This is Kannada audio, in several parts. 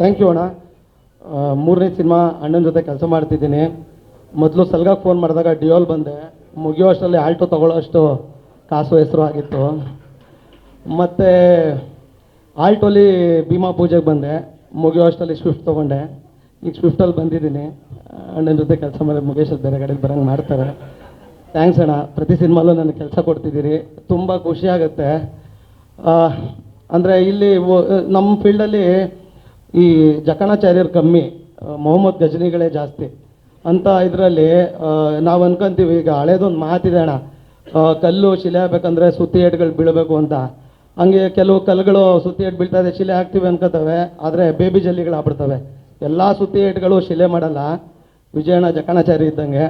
ಥ್ಯಾಂಕ್ ಯು ಅಣ್ಣ. ಮೂರನೇ ಸಿನಿಮಾ ಅಣ್ಣನ ಜೊತೆ ಕೆಲಸ ಮಾಡ್ತಿದ್ದೀನಿ. ಮೊದಲು ಸಲ್ಗ ಫೋನ್ ಮಾಡಿದಾಗ ಡಿಯೋಲ್ ಬಂದೆ. ಮುಗಿಯೋ ಅಷ್ಟರಲ್ಲಿ ಆಲ್ಟೋ ತಗೊಳ್ಳೋ ಅಷ್ಟು ಕಾಸು ಹೆಸರು ಆಗಿತ್ತು. ಮತ್ತು ಆಲ್ಟೋಲಿ ಭೀಮಾ ಪೂಜೆಗೆ ಬಂದೆ. ಮುಗಿಯೋ ಅಷ್ಟರಲ್ಲಿ ಸ್ವಿಫ್ಟ್ ತೊಗೊಂಡೆ. ಈಗ ಸ್ವಿಫ್ಟಲ್ಲಿ ಬಂದಿದ್ದೀನಿ. ಅಣ್ಣನ ಜೊತೆ ಕೆಲಸ ಮಾಡಿ ಮುಗೇಶ್ ಬೇರೆ ಕಡೆಗೆ ಬರೋಂಗೆ ಮಾಡ್ತಾರೆ. ಥ್ಯಾಂಕ್ಸ್ ಅಣ್ಣ. ಪ್ರತಿ ಸಿನಿಮಾಲೂ ನನಗೆ ಕೆಲಸ ಕೊಡ್ತಿದ್ದೀರಿ. ತುಂಬ ಖುಷಿ ಆಗುತ್ತೆ. ಅಂದರೆ ಇಲ್ಲಿ ನಮ್ಮ ಫೀಲ್ಡಲ್ಲಿ ಈ ಜಕಣಾಚಾರ್ಯರು ಕಮ್ಮಿ ಮೊಹಮ್ಮದ್ ಗಜನಿಗಳೇ ಜಾಸ್ತಿ. ಅಂತ ಇದರಲ್ಲಿ ನಾವು ಅನ್ಕೊಂತೀವಿ, ಈಗ ಹಳೇದೊಂದು ಮಾತಿದೆ ಅಣ್ಣ. ಕಲ್ಲು ಶಿಲೆ ಹಾಕಬೇಕಂದ್ರೆ ಸುತ್ತಿ ಏಟ್ಗಳು ಬೀಳಬೇಕು ಅಂತ. ಹಂಗೆ ಕೆಲವು ಕಲ್ಲುಗಳು ಸುತ್ತಿ ಏಟ್ ಬೀಳ್ತಾ ಇದೆ, ಶಿಲೆ ಹಾಕ್ತೀವಿ ಅನ್ಕೋತವೆ ಆದರೆ ಬೇಬಿ ಜಲ್ಲಿಗಳು ಆಗ್ಬಿಡ್ತವೆ. ಎಲ್ಲ ಸುತ್ತಿ ಏಟ್ಗಳು ಶಿಲೆ ಮಾಡಲ್ಲ. ವಿಜಯಣ್ಣ ಜಕಣಾಚಾರಿ ಇದ್ದಂಗೆ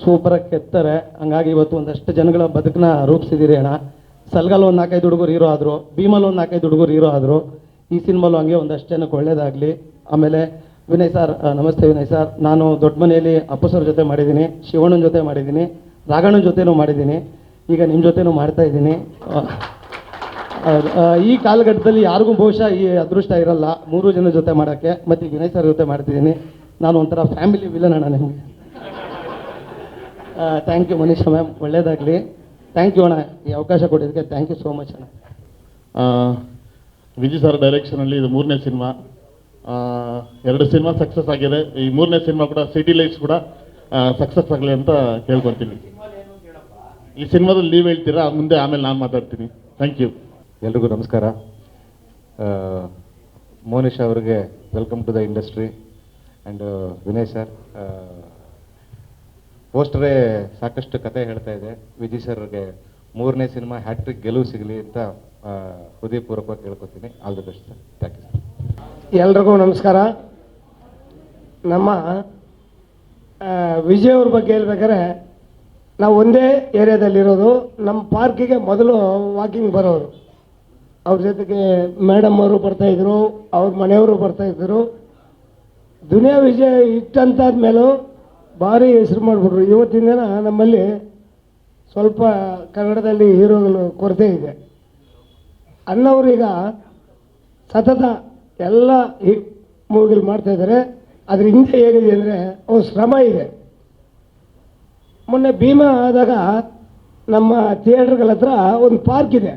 ಸೂಪರಾಗಿ ಕೆತ್ತಾರೆ. ಹಂಗಾಗಿ ಇವತ್ತು ಒಂದಷ್ಟು ಜನಗಳ ಬದುಕನ್ನ ರೂಪಿಸಿದಿರಿ ಅಣ್ಣ. ಸಲ್ಗಲ್ ಒಂದು ನಾಲ್ಕೈದು ಹುಡುಗರು ಹೀರೋ ಆದರು, ಭೀಮಲ್ ಒಂದು ನಾಲ್ಕೈದು ಹುಡುಗರು ಹೀರೋ ಆದರು. ಈ ಸಿನಿಮಾಲು ಹಂಗೆ ಒಂದಷ್ಟು ಜನಕ್ಕೆ ಒಳ್ಳೇದಾಗಲಿ. ಆಮೇಲೆ ವಿನಯ್ ಸರ್ ನಮಸ್ತೆ ವಿನಯ್ ಸರ್. ನಾನು ದೊಡ್ಡ ಮನೆಯಲ್ಲಿ ಅಪ್ಪು ಸರ್ ಜೊತೆ ಮಾಡಿದ್ದೀನಿ, ಶಿವಣ್ಣನ ಜೊತೆ ಮಾಡಿದ್ದೀನಿ, ರಾಘಣ್ಣನ ಜೊತೆನೂ ಮಾಡಿದ್ದೀನಿ. ಈಗ ನಿಮ್ಮ ಜೊತೆನೂ ಮಾಡ್ತಾ ಇದ್ದೀನಿ. ಈ ಕಾಲಘಟ್ಟದಲ್ಲಿ ಯಾರಿಗೂ ಬಹುಶಃ ಈ ಅದೃಷ್ಟ ಇರಲ್ಲ. ಮೂರು ಜನ ಜೊತೆ ಮಾಡೋಕ್ಕೆ, ಮತ್ತು ವಿನಯ್ ಸರ್ ಜೊತೆ ಮಾಡ್ತಿದ್ದೀನಿ. ನಾನು ಒಂಥರ ಫ್ಯಾಮಿಲಿ ವಿಲನ್ ಅಣ್ಣ ನಿಮಗೆ. ಥ್ಯಾಂಕ್ ಯು ಮನೀಶ್ ಮ್ಯಾಮ್ ಒಳ್ಳೇದಾಗಲಿ. ಥ್ಯಾಂಕ್ ಯು ಅಣ್ಣ. ಈ ಅವಕಾಶ ಕೊಟ್ಟಿದ್ದಕ್ಕೆ ಥ್ಯಾಂಕ್ ಯು ಸೋ ಮಚ್ ಅಣ್ಣ. ವಿಜಯ್ ಸರ್ ಡೈರೆಕ್ಷನಲ್ಲಿ ಇದು ಮೂರನೇ ಸಿನಿಮಾ ಎರಡು ಸಿನಿಮಾ ಸಕ್ಸಸ್ ಆಗಿದೆ. ಈ ಮೂರನೇ ಸಿನಿಮಾ ಕೂಡ ಸಿಟಿ ಲೈಟ್ಸ್ ಕೂಡ ಸಕ್ಸಸ್ ಆಗಲಿ ಅಂತ ಕೇಳ್ಕೊತೀನಿ ಈ ಸಿನಿಮಾದಲ್ಲಿ ನೀವು ಹೇಳ್ತೀರಾ? ಮುಂದೆ ಆಮೇಲೆ ನಾನು ಮಾತಾಡ್ತೀನಿ. ಥ್ಯಾಂಕ್ ಯು ಎಲ್ರಿಗೂ ನಮಸ್ಕಾರ. ಮೋನಿಶ್ ಅವರಿಗೆ welcome to the industry and Vinay sir ಪೋಸ್ಟರೇ ಸಾಕಷ್ಟು ಕತೆ ಹೇಳ್ತಾ ಇದೆ. ವಿಜಯ್ ಸರ್ಗೆ ಮೂರನೇ ಸಿನಿಮಾ ಹ್ಯಾಟ್ರಿಕ್ ಗೆಲುವು ಸಿಗಲಿ ಅಂತ ಹೃದಯಪೂರ್ವಕವಾಗಿ ಕೇಳ್ಕೊತೀನಿ all the best, sir. Thank you, sir. ಎಲ್ರಿಗೂ ನಮಸ್ಕಾರ. ನಮ್ಮ ವಿಜಯ್ ಅವ್ರ ಬಗ್ಗೆ ಹೇಳ್ಬೇಕಾದ್ರೆ, ನಾವು ಒಂದೇ ಏರಿಯಾದಲ್ಲಿರೋದು ನಮ್ಮ ಪಾರ್ಕಿಗೆ ಮೊದಲು ವಾಕಿಂಗ್ ಬರೋರು. ಅವ್ರ ಜೊತೆಗೆ ಮೇಡಮ್ ಅವರು ಬರ್ತಾಯಿದ್ರು ಅವ್ರ ಮನೆಯವರು ಬರ್ತಾಯಿದ್ರು ದುನಿಯಾ ವಿಜಯ್ ಇಟ್ಟಂತಾದ್ಮೇಲೂ ಭಾರಿ ಹೆಸರು ಮಾಡಿಬಿಟ್ರು. ಇವತ್ತಿನ ದಿನ ನಮ್ಮಲ್ಲಿ ಸ್ವಲ್ಪ ಕನ್ನಡದಲ್ಲಿ ಹೀರೋಗಳು ಕೊರತೆ ಇದೆ. ಅಣ್ಣವ್ರೀಗ ಸತತ ಎಲ್ಲ ಹಿಟ್ ಮೂವಿಗಳು ಮಾಡ್ತಾ ಇದ್ದಾರೆ ಅದ್ರ ಹಿಂದೆ ಏನಿದೆ ಅಂದರೆ ಅವ್ರ ಶ್ರಮ ಇದೆ. ಮೊನ್ನೆ ಭೀಮಾ ಆದಾಗ ನಮ್ಮ ಥಿಯೇಟ್ರ್ಗಳ ಹತ್ರ ಒಂದು ಪಾರ್ಕ್ ಇದೆ.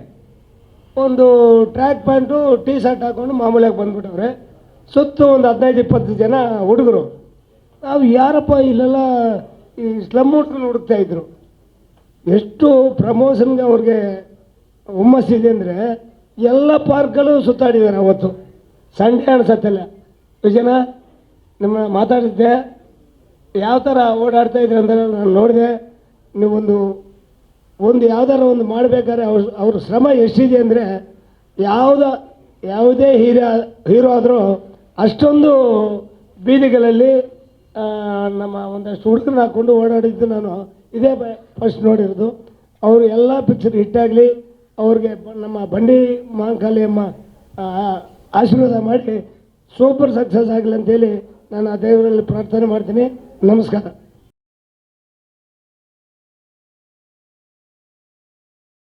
ಒಂದು ಟ್ರ್ಯಾಕ್ ಪ್ಯಾಂಟು, ಟೀ ಶರ್ಟ್ ಹಾಕೊಂಡು ಮಾಮೂಲಿಯಾಗಿ ಬಂದ್ಬಿಟ್ಟವ್ರೆ. ಸುತ್ತ ಒಂದು ಹದಿನೈದು, ಇಪ್ಪತ್ತು ಜನ ಹುಡುಗರು. ನಾವು ಯಾರಪ್ಪ ಇಲ್ಲೆಲ್ಲ ಈ ಸ್ಲಮ್ ಹುಡುಕ್ತಾ ಇದ್ರು? ಎಷ್ಟು ಪ್ರಮೋಷನ್ಗೆ ಅವ್ರಿಗೆ ಹುಮ್ಮಸ್ಸಿದೆ ಅಂದರೆ ಎಲ್ಲ ಪಾರ್ಕ್ಗಳು ಸುತ್ತಾಡಿದ್ದಾರೆ ಅವತ್ತು. ಸಂಡೇ ಅನ್ಸತ್ತಲ್ಲ. ವಿಜಯನ ನಿಮ್ಮ ಮಾತಾಡಿದ್ದೆ. ಯಾವ ಥರ ಓಡಾಡ್ತಾ ಇದ್ರೆ ಅಂತ ನಾನು ನೋಡಿದೆ. ನೀವೊಂದು, ಒಂದು ಯಾವ್ದಾರ ಒಂದು ಮಾಡಬೇಕಾದ್ರೆ ಅವ್ರ ಅವ್ರ ಶ್ರಮ ಎಷ್ಟಿದೆ ಅಂದರೆ ಯಾವುದ, ಯಾವುದೇ ಹೀರೋ ಹೀರೋ ಆದರೂ ಅಷ್ಟೊಂದು ಬೀದಿಗಳಲ್ಲಿ ನಮ್ಮ ಒಂದಷ್ಟು ಹುಡುಗರನ್ನ ಹಾಕ್ಕೊಂಡು ಓಡಾಡಿದ್ದು ನಾನು ಇದೇ ಫಸ್ಟ್ ನೋಡಿರೋದು ಅವರು ಎಲ್ಲ ಪಿಕ್ಚರ್ ಹಿಟ್ಟಾಗಲಿ, ಅವ್ರಿಗೆ ನಮ್ಮ ಬಂಡಿ ಮಾಂಕಾಲಿಯಮ್ಮ ಅಮ್ಮ ಆಶೀರ್ವಾದ ಮಾಡಿ ಸೂಪರ್ ಸಕ್ಸಸ್ ಆಗಲಿ ಅಂತೇಳಿ ನಾನು ಆ ದೇವರಲ್ಲಿ ಪ್ರಾರ್ಥನೆ ಮಾಡ್ತೀನಿ. ನಮಸ್ಕಾರ.